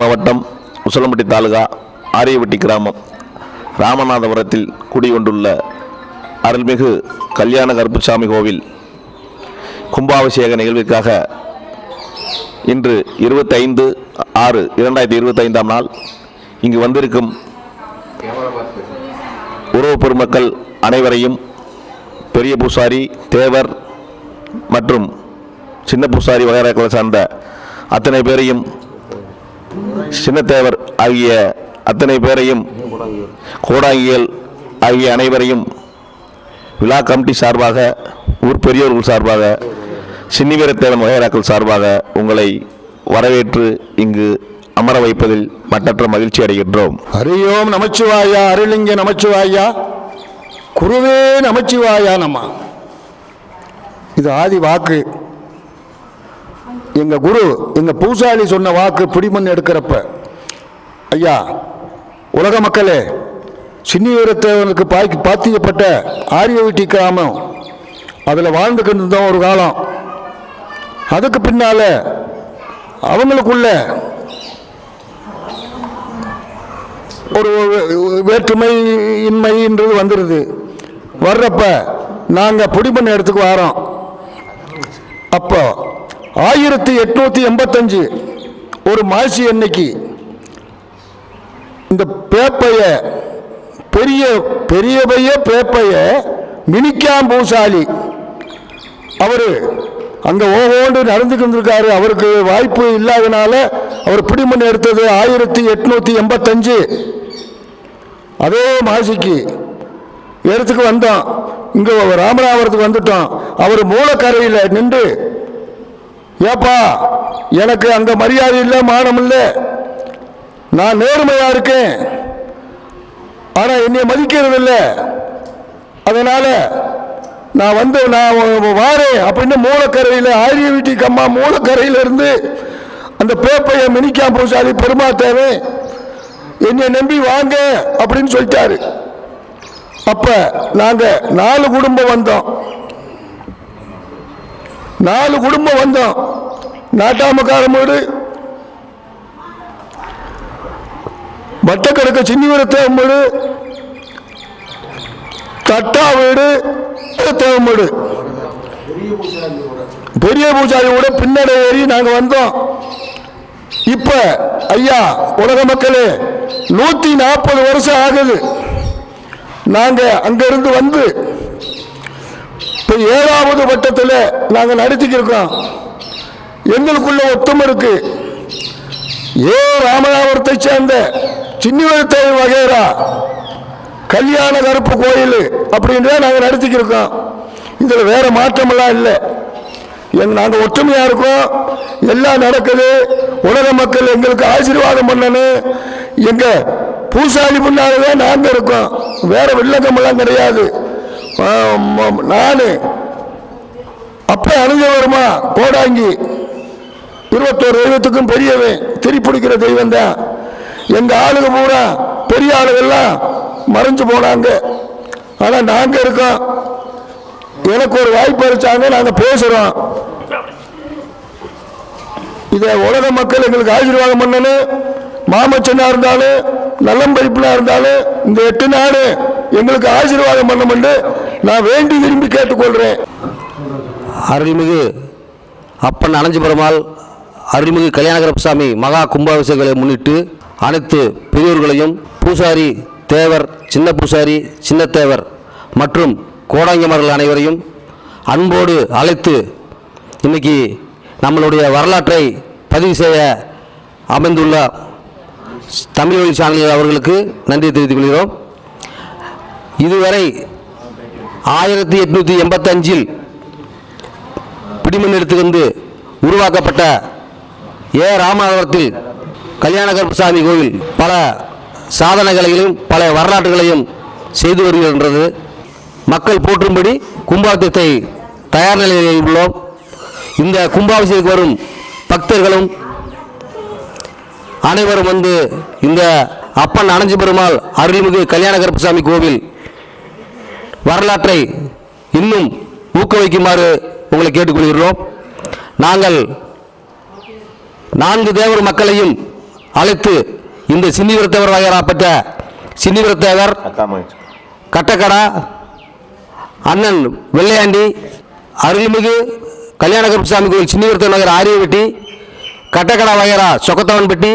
மாவட்டம் உசலம்பட்டி தாலுகா ஆரியவட்டி கிராமம். ராமநாதபுரத்தில் குடிகொண்டுள்ள அருள்மிகு கல்யாண கருப்புசாமி கோவில் கும்பாபிஷேக நிகழ்விற்காக இன்று இருபத்தைந்து ஆறு இரண்டாயிரத்தி இருபத்தைந்தாம் நாள் இங்கு வந்திருக்கும் உறவு பெருமக்கள் அனைவரையும் பெரிய பூசாரி தேவர் மற்றும் சின்ன பூசாரி வகைராக்களை சார்ந்த அத்தனை பேரையும் சின்னத்தேவர் ஆகிய அத்தனை பேரையும் கோடாங்கியல் ஆகிய அனைவரையும் விழா கமிட்டி சார்பாக ஊர் பெரியோர்கள் சார்பாக சின்னிவீரத்தேவன் வகையராக்கள் சார்பாக உங்களை வரவேற்று இங்கு அமர வைப்பதில் மட்டற்ற மகிழ்ச்சி அடைகின்றோம். ஹரியோம் நமச்சிவாயா அருளிங்க நமச்சிவாயா குருவே நமச்சிவாயா நம்ம இது ஆதி வாக்கு. எங்கள் குரு எங்கள் பூசாரி சொன்ன வாக்கு பிடிமண் எடுக்கிறப்ப ஐயா உலக மக்களே சின்னிவீரத்தேவனுக்கு பாய்க்கு பாத்தியப்பட்ட ஆரியவீட்டி கிராமம் அதில் வாழ்ந்துக்கிட்டு இருந்தோம் ஒரு காலம். அதுக்கு பின்னால் அவங்களுக்குள்ள ஒரு வேற்றுமை இன்மைன்றது வந்துடுது வர்றப்ப நாங்கள் பிடிமண் இடத்துக்கு வரோம். அப்போ ஆயிரத்தி எட்நூற்றி எண்பத்தஞ்சு ஒரு மாசி அன்னைக்கு இந்த பேப்பைய பெரிய பெரியவைய பேப்பைய மினிக்காம் பூசாலி அவர் அங்கே ஓகோண்டு நடந்துக்கிட்டுருக்காரு அவருக்கு வாய்ப்பு இல்லாதனால அவர் பிடிமண் எடுத்தது ஆயிரத்தி எட்நூற்றி எண்பத்தஞ்சு. அதே மாசிக்கு இடத்துக்கு வந்தோம் இங்கே ராமநாதபுரத்துக்கு வந்துட்டோம் அவர் மூலக்கரையில் நின்று ஏப்பா எனக்கு அந்த மரியாதை இல்லை மானம் இல்லை. நான் நேர்மையாக இருக்கேன். ஆனால் என்னை மதிக்கிறது இல்லை. அதனால் நான் வந்து நான் வாரேன் அப்படின்னு மூலக்கரையில் ஆரிய வீட்டி கம்மா மூலக்கரையிலிருந்து அந்த பேப்பையை மினிக்காம் பூசாரி பெருமா தேவை என்னை நம்பி வாங்க அப்படின்னு சொல்லிட்டாரு. அப்போ நாங்கள் நாலு குடும்பம் வந்தோம். நாலு குடும்பம் வந்தோம். நாட்டாமக்காரமோடு வட்டக்கடக்க சின்னிவரத்தேவன் வீடு தட்டா வீடு தேவன் பெரிய பூஜாரி கூட பின்னடை ஏறி நாங்கள் வந்தோம். இப்ப ஐயா உலக மக்களே நூத்தி நாற்பது வருஷம் ஆகுது. நாங்க அங்கிருந்து வந்து இப்போ ஏழாவது வட்டத்தில் நாங்கள் நடத்திக்கிருக்கோம் எங்களுக்குள்ள ஒத்தம் இருக்கு. ஏ ராமநாதபுரத்தை சேர்ந்த சின்னிவரத்தை வகைரா கல்யாண கருப்பு கோயில் அப்படின்றத நாங்கள் நடத்திக்கிருக்கோம் இதில் வேறு மாற்றமெல்லாம் இல்லை. எங் நாங்கள் ஒற்றுமையாக இருக்கோம். எல்லாம் நடக்குது. உலக மக்கள் எங்களுக்கு ஆசீர்வாதம் பண்ணணும். எங்கள் பூசாரி முன்னாலே நாங்கள் இருக்கோம். வேறு வில்லங்கமெல்லாம் கிடையாது. நான். அப்ப அணிஞ்ச வருமா? கோடாங்கி. இருபத்தோரு தெய்வத்துக்கும் பெரியவன். திரி பிடிக்கிற தெய்வம் தான். எங்க ஆளுங்க பூரா பெரிய ஆளுகள்லாம் மறைஞ்சு போனாங்க. ஆனா நாங்க இருக்கோம். எனக்கு ஒரு வாய்ப்பு அளிச்சாங்க நாங்க பேசுறோம். இதை உலக மக்கள் எங்களுக்கு ஆசீர்வாதம் பண்ணணும். மாமச்சனா இருந்தாலும் நல்லம் இருந்தாலும் இந்த எட்டு நாடு எங்களுக்கு ஆசீர்வாதம் பண்ணணும்னு நான் வேண்டி விரும்பி கேட்டுக்கொள்கிறேன் அருள்மிகு அப்பன் அனஞ்சு பெருமாள் அருள்மிகு கல்யாணகரப்பசாமி மகா கும்பாபிஷேகங்களை முன்னிட்டு அனைத்து பெரியோர்களையும் பூசாரி தேவர் சின்ன பூசாரி சின்னத்தேவர் மற்றும் கோடாங்கியமர்கள் அனைவரையும் அன்போடு அழைத்து இன்னைக்கு நம்மளுடைய வரலாற்றை பதிவு செய்ய அமைந்துள்ள தமிழ் வழி சேனல் அவர்களுக்கு நன்றி தெரிவித்துக் கொள்கிறோம். இதுவரை ஆயிரத்தி எட்நூற்றி எண்பத்தஞ்சில் பிடிமண் எடுத்து வந்து உருவாக்கப்பட்ட ஏ. ராமநாதபுரத்தில் கல்யாண கருப்பசாமி கோவில் பல சாதனைகளையும் பல வரலாற்றுகளையும் செய்து வருகின்றது. மக்கள் போற்றும்படி கும்பாபிஷேகத்தை தயார் நிலையில் உள்ளோம். இந்த கும்பாபிஷேகத்துக்கு வரும் பக்தர்களும் அனைவரும் வந்து இந்த அப்பன் அனஞ்சு பெருமாள் அருள்மிகு கல்யாண கருப்பசாமி கோவில் வரலாற்றை இன்னும் ஊக்குவிக்குமாறு உங்களை கேட்டுக்கொள்கிறோம். நாங்கள் நான்கு தேவர் மக்களையும் அழைத்து இந்த சின்னிவரத்தேவர் வகையரா பெற்ற கட்டக்கடா அண்ணன் வெள்ளையாண்டி அருள்மிகு கல்யாண சாமி கோயில் சின்னிவரத்தேவர் நகர் ஆரியவெட்டி கட்டக்கடா வகையரா சொக்கத்தவன்பட்டி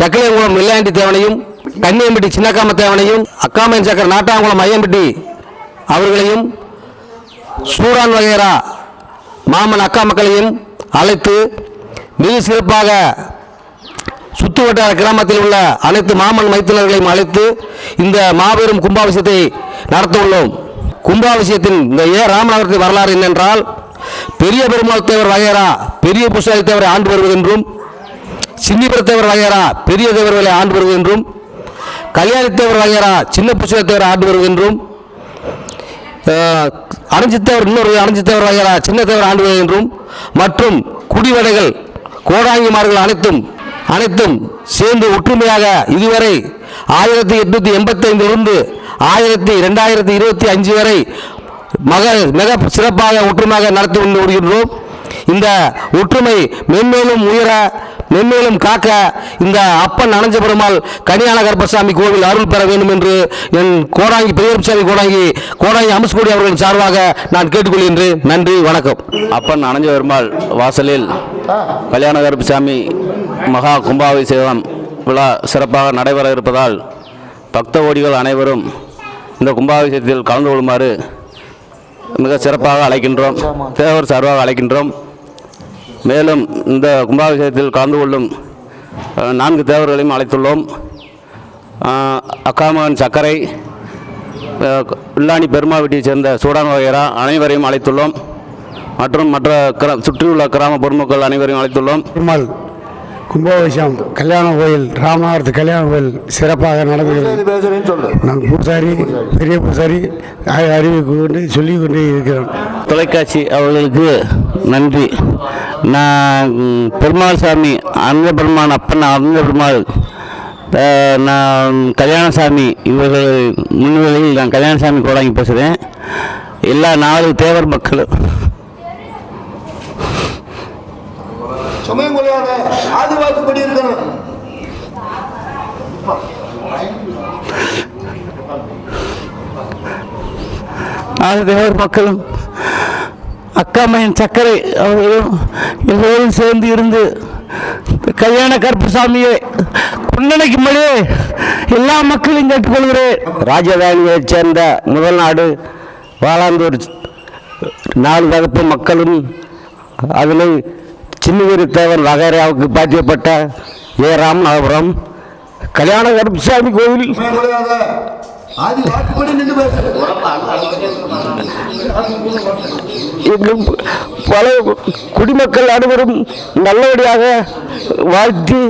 சக்கிலியங்குளம் வெள்ளையாண்டி தேவனையும் கன்னியம்பட்டி சின்னக்காம தேவனையும் அக்காமன் சக்கர நாட்டாங்குளம் ஐயம்பட்டி அவர்களையும் சூடான் வகைரா மாமன் அக்கா மக்களையும் அழைத்து மிக சிறப்பாக சுற்று வட்டார கிராமத்தில் உள்ள அனைத்து மாமன் மைத்தினர்களையும் அழைத்து இந்த மாபெரும் கும்பாபிஷத்தை நடத்த உள்ளோம். கும்பாபிஷயத்தின் இந்த ஏ ராமநாதத்தின் வரலாறு என்னென்றால் பெரிய பெருமாள் தேவர் வகையரா பெரிய புஷாரி தேவரை ஆண்டு வருவதென்றும் சின்னிபுரத்தேவர் வகையரா பெரிய தேவர்களை ஆண்டு வருவதென்றும் கல்யாணித்தேவர் வகையரா சின்ன புஷாரி தேவரை ஆண்டு வருவதென்றும் அணிஞ்சித்தவர் இன்னொரு அணிஞ்சித்தவர் வகையான சின்னத்தேவர் ஆண்டு என்றும் மற்றும் குடிவடைகள் கோடாங்கிமார்கள் அனைத்தும் அனைத்தும் சேர்ந்து ஒற்றுமையாக இதுவரை ஆயிரத்தி எட்நூத்தி எண்பத்தைந்திலிருந்து ஆயிரத்தி ரெண்டாயிரத்தி இருபத்தி அஞ்சு வரை மக மிக சிறப்பாக ஒற்றுமையாக நடத்தி கொண்டு வருகின்றோம். இந்த ஒற்றுமை மென்மேலும் உயர மென்மேலும் காக்க இந்த அப்பன் அனஞ்ச பெருமாள் கனியான கருப்பசாமி கோவில் அருள் பெற வேண்டும் என்று என் கோடாங்கி பெரியசாமி கோடாங்கி கோடாங்கி அம்சகுடி அவர்களின் சார்பாக நான் கேட்டுக்கொள்கின்றேன். நன்றி வணக்கம். அப்பன் அனஞ்ச பெருமாள் வாசலில் கல்யாண கருப்பசாமி மகா கும்பாபிஷேகம் விழா சிறப்பாக நடைபெற இருப்பதால் பக்த ஓடிகள் அனைவரும் இந்த கும்பாபிஷேகத்தில் கலந்து கொள்ளுமாறு மிக சிறப்பாக அழைக்கின்றோம். தேவர் சார்பாக அழைக்கின்றோம். மேலும் இந்த கும்பாபிஷேகத்தில் கலந்து கொள்ளும் நான்கு தேவர்களையும் அழைத்துள்ளோம். அக்காமகன் சக்கரை அஹ், பெருமா வீட்டைச் சேர்ந்த சூடான் வகைரா அனைவரையும் அழைத்துள்ளோம். மற்றும் மற்ற கிரா சுற்றியுள்ள கிராம பொதுமக்கள் அனைவரையும் அழைத்துள்ளோம். பெருமாள் கும்பாபிஷேகம் கல்யாண கோயில் ராமநாதத்து கல்யாண கோயில் சிறப்பாக நடந்துகிறது நான் பூசாரி பெரிய பூசாரி அறிவிக்கு கொண்டு சொல்லி கொண்டே இருக்கிறேன் தொலைக்காட்சி அவர்களுக்கு நன்றி. நான் பெருமாள் சாமி அந்த பெருமான் அப்பன் அந்த பெருமாள் நான் கல்யாணசாமி இவர்கள் முன்னிலையில் நான் கல்யாணசாமி கோடாங்கி பேசுகிறேன் எல்லா நாலு தேவர் மக்களும் சமயம் கொள்ளாத ஆதிவாக்குப்படி இருக்கணும். தேவர் மக்களும் அக்காமையின் சக்கரை அவர்களும் எல்லோரும் சேர்ந்து இருந்து கல்யாண கருப்பசாமியை கொண்டனைக்கும்படி எல்லா மக்களையும் கேட்டுக்கொள்கிறேன் ராஜதானியைச் சேர்ந்த முதல் நாடு வாளாந்தூர். நாலு வகுப்பு மக்களும் அதில் சின்னகிரி தேவன் வகைராவுக்கு பாத்தியப்பட்ட ஏ ராமநாதபுரம். கல்யாண கருப்புசாமி கோவில். சமயம் பல குடிமக்கள் அனைவரும் நல்லபடியாக வாழ்த்தி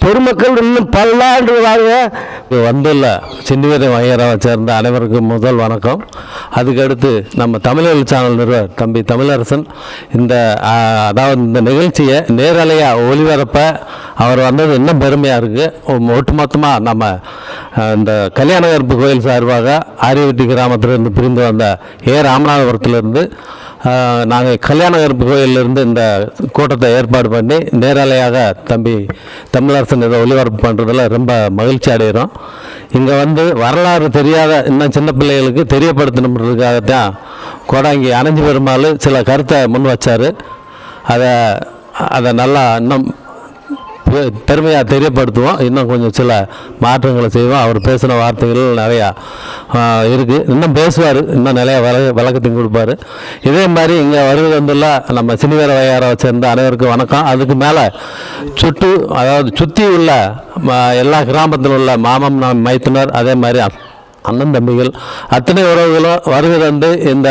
பெருமக்கள் இன்னும் பல்லாண்டு வாங்க வந்துள்ள சின்னிவேத மையராவை சேர்ந்த அனைவருக்கும் முதல் வணக்கம். அதுக்கடுத்து நம்ம தமிழர் சேனல் நிறுவர் தம்பி தமிழரசன். இந்த அதாவது இந்த நிகழ்ச்சியை நேரலையாக ஒளிபரப்ப அவர் வந்தது இன்னும் பெருமையாக இருக்குது ஒட்டுமொத்தமாக நம்ம இந்த கல்யாண கருப்பு கோயில் சார்பாக ஆரியவட்டி கிராமத்திலிருந்து பிரிந்து வந்த ஏ. ராமநாதபுரத்திலிருந்து நாங்கள் கல்யாண கோயிலிருந்து இந்த கூட்டத்தை ஏற்பாடு பண்ணி நேரலையாக தம்பி தமிழரசன் இதை ஒளிபரப்பு பண்ணுறதுல ரொம்ப மகிழ்ச்சி அடைகிறோம் இங்கே வந்து வரலாறு தெரியாத இன்னும் சின்ன பிள்ளைகளுக்கு தெரியப்படுத்தணுன்றதுக்காகத்தான் கோடாங்கி அணைஞ்சு பெருமாள் சில கருத்தை முன் வச்சார். அதை அதை நல்லா இன்னும் பெருமையாக தெரியப்படுத்துவோம். இன்னும் கொஞ்சம் சில மாற்றங்களை செய்வோம். அவர் பேசின வார்த்தைகள் நிறையா இருக்குது இன்னும் பேசுவார். இன்னும் நிறையா விள விளக்கத்தையும் கொடுப்பாரு. இதே மாதிரி இங்கே வருவது வந்துள்ள நம்ம சினிவேர வையாரை சேர்ந்த அனைவருக்கும் வணக்கம். அதுக்கு மேலே சுட்டு அதாவது சுற்றி உள்ள ம- எல்லா கிராமத்தில் உள்ள மாமன் நம் மைத்துனர் அதே மாதிரி அண்ணன் தம்பிகள் அத்தனை உறவுகளும் வருகை தந்து இந்த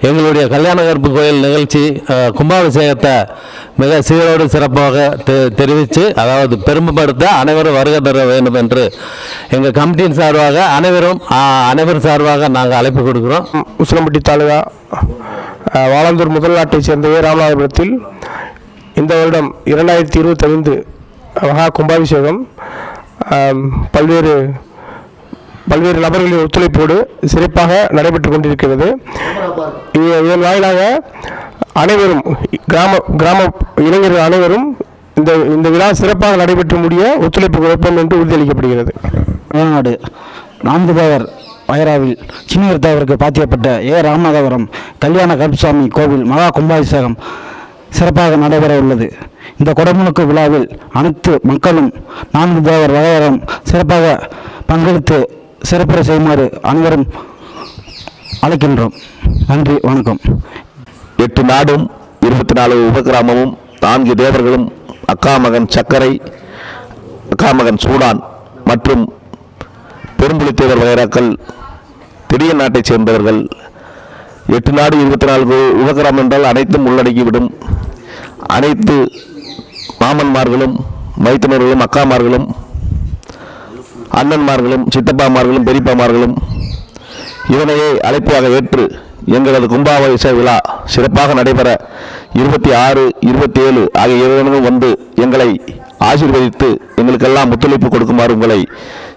எங்களுடைய கல்யாண கருப்பு கோயில் நிகழ்ச்சி கும்பாபிஷேகத்தை மிக சீரோடு சிறப்பாக தெ- தெரிவித்து அதாவது பெருமைப்படுத்த அனைவரும் வருகை தர வேண்டும் என்று எங்கள் கமிட்டியின் சார்பாக அனைவரும் அனைவர் சார்பாக நாங்கள் அழைப்பு கொடுக்குறோம். உசிலம்பட்டி தாலுகா வாழந்தூர் வாலாந்தூர் முதல் சேர்ந்த ராமநாதபுரத்தில் இந்த வருடம் இரண்டாயிரத்தி இருபத்தைந்து மகா கும்பாபிஷேகம் பல்வேறு பல்வேறு நபர்களின் ஒத்துழைப்போடு சிறப்பாக நடைபெற்று கொண்டிருக்கிறது. இதன் வாயிலாக அனைவரும் கிராம கிராம இளைஞர்கள் அனைவரும் இந்த இந்த விழா சிறப்பாக நடைபெற்று முடிய ஒத்துழைப்பு கொடுப்போம் என்று உறுதியளிக்கப்படுகிறது. தமிழ்நாடு நான்கு தேவர் வயராவில் சின்னவர்த்தவருக்கு பாத்தியப்பட்ட ஏ. ராமநாதபுரம் கல்யாண கருப்புசாமி கோவில் மகா கும்பாபிஷேகம் சிறப்பாக நடைபெற உள்ளது. இந்த குடமுழுக்கு விழாவில் அனைத்து மக்களும் நான்கு தேவர் வகையறம் சிறப்பாக பங்கெடுத்து சிறப்புற செய்யுமாறு அனைவரும் அழைக்கின்றோம். நன்றி வணக்கம். எட்டு நாடும் இருபத்தி நாலு உபகிராமமும் நான்கு தேவர்களும் அக்கா மகன் சக்கரை அக்கா மகன் சூடான் மற்றும் பெரும்புலித்தேவர் வகைராக்கள் திடீர் நாட்டைச் சேர்ந்தவர்கள். எட்டு நாடு இருபத்தி நான்கு உபகிராமம் என்றால் அனைத்தும் உள்ளடக்கிவிடும். அனைத்து மாமன்மார்களும் மைத்துனர்களும் அக்காமார்களும் அண்ணன்மார்களும் சித்தப்பாமார்களும் பெரியப்பாமார்களும் இதனையே அழைப்பாக ஏற்று எங்களது கும்பாபிஷேக விழா சிறப்பாக நடைபெற இருபத்தி ஆறு இருபத்தி ஏழு ஆகிய இரண்டும் வந்து எங்களை ஆசீர்வதித்து எங்களுக்கெல்லாம் ஒத்துழைப்பு கொடுக்குமாறு உங்களை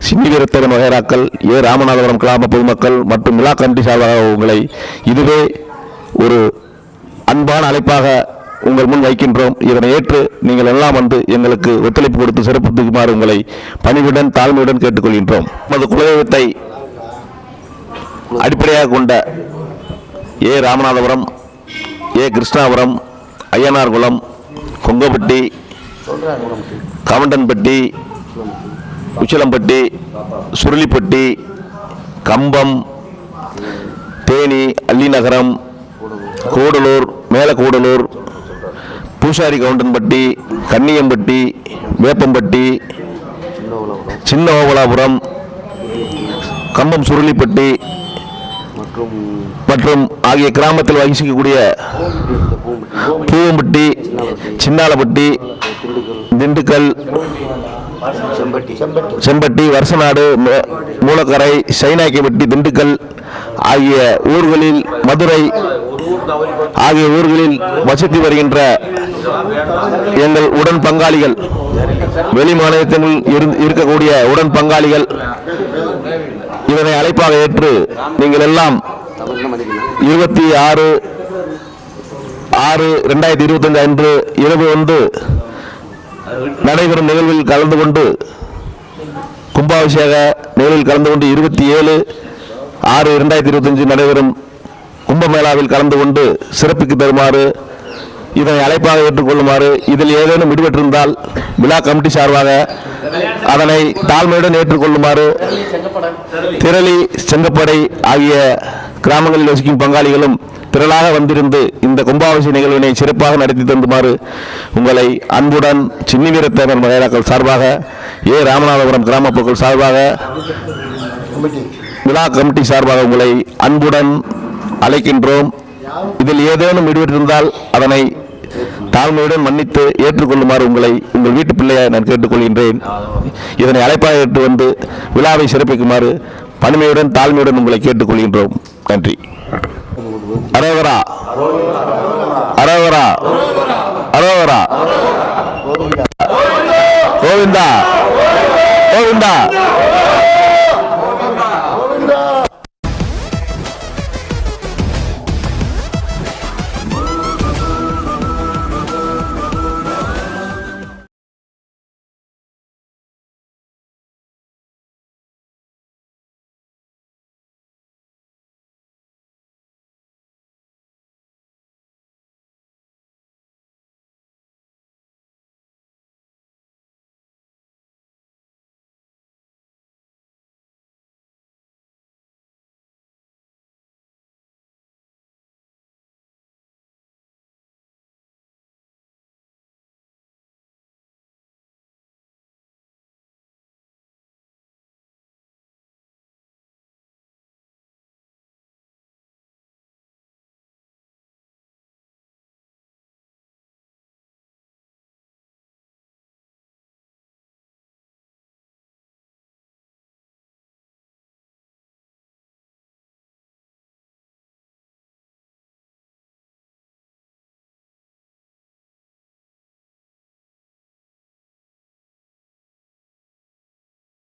சின்னிவீரத்தகன் வகைராக்கள் ஏ. ராமநாதபுரம் கிராம பொதுமக்கள் மற்றும் விழா கமிட்டி சார்பாக உங்களை இதுவே ஒரு அன்பான அழைப்பாக உங்கள் முன் வைக்கின்றோம். இதனை ஏற்று நீங்கள் எல்லாம் வந்து எங்களுக்கு ஒத்துழைப்பு கொடுத்து சிறப்புமாறு உங்களை பணிவுடன் தாழ்மையுடன் கேட்டுக்கொள்கின்றோம். நமது குலதெய்வத்தை அடிப்படையாக கொண்ட ஏ ராமநாதபுரம் ஏ கிருஷ்ணாபுரம் ஐயனார்குளம் கொங்கப்பட்டி கவண்டன்பட்டி உச்சிலம்பட்டி சுருளிப்பட்டி கம்பம் தேனி அள்ளிநகரம் கூடலூர் மேலக்கூடலூர் பூசாரி கவுண்டன்பட்டி கன்னியம்பட்டி வேப்பம்பட்டி சின்ன ஓவலாபுரம் கம்பம் சுருளிப்பட்டி மற்றும் ஆகிய கிராமத்தில் வகிக்கக்கூடிய பூவம்பட்டி சின்னாலப்பட்டி திண்டுக்கல் செம்பட்டி வருஷநாடு மூலக்கரை சைனாக்கிப்பட்டி திண்டுக்கல் ஆகிய ஊர்களில் மதுரை ஆகிய ஊர்களில் வசித்து வருகின்ற எங்கள் உடன் பங்காளிகள் வெளி மாநிலத்தில் இருக்கக்கூடிய உடன் பங்காளிகள் இதனை அழைப்பாக ஏற்று நீங்கள் எல்லாம் இருபத்தி ஆறு ஆறு ரெண்டாயிரத்தி இருபத்தஞ்சு அன்று இரவு வந்து நடைபெறும் நிகழ்வில் கலந்து கொண்டு கும்பாபிஷேக நிகழ்வில் கலந்து கொண்டு இருபத்தி ஏழு ஆறு இரண்டாயிரத்தி இருபத்தஞ்சு நடைபெறும் கும்பமேளாவில் கலந்து கொண்டு சிறப்பிக்கு தருமாறு இதனை அழைப்பாக ஏற்றுக்கொள்ளுமாறு இதில் ஏதேனும் விடுபட்டிருந்தால் விழா கமிட்டி சார்பாக அதனை தாழ்மையுடன் ஏற்றுக்கொள்ளுமாறு திரளி செங்கப்படை ஆகிய கிராமங்களில் வசிக்கும் பங்காளிகளும் திரளாக வந்திருந்து இந்த கும்பாபிஷேக நிகழ்வினை சிறப்பாக நடத்தி தந்துமாறு உங்களை அன்புடன் சின்னி வீரத்தேவர் மகையாக்கள் சார்பாக ஏ ராமநாதபுரம் கிராம மக்கள் சார்பாக விழா கமிட்டி சார்பாக உங்களை அன்புடன் அழைக்கின்றோம். இதில் ஏதேனும் ஈடுபட்டிருந்தால் அதனை தாழ்மையுடன் மன்னித்து ஏற்றுக்கொள்ளுமாறு உங்களை உங்கள் வீட்டு பிள்ளையை நான் கேட்டுக்கொள்கின்றேன். இதனை அழைப்பாக ஏற்று வந்து விழாவை சிறப்பிக்குமாறு பணிமையுடன் தாழ்மையுடன் உங்களை கேட்டுக்கொள்கின்றோம். நன்றி. அரோகரா. அரோகரா. அரோகரா. கோவிந்தா. கோவிந்தா.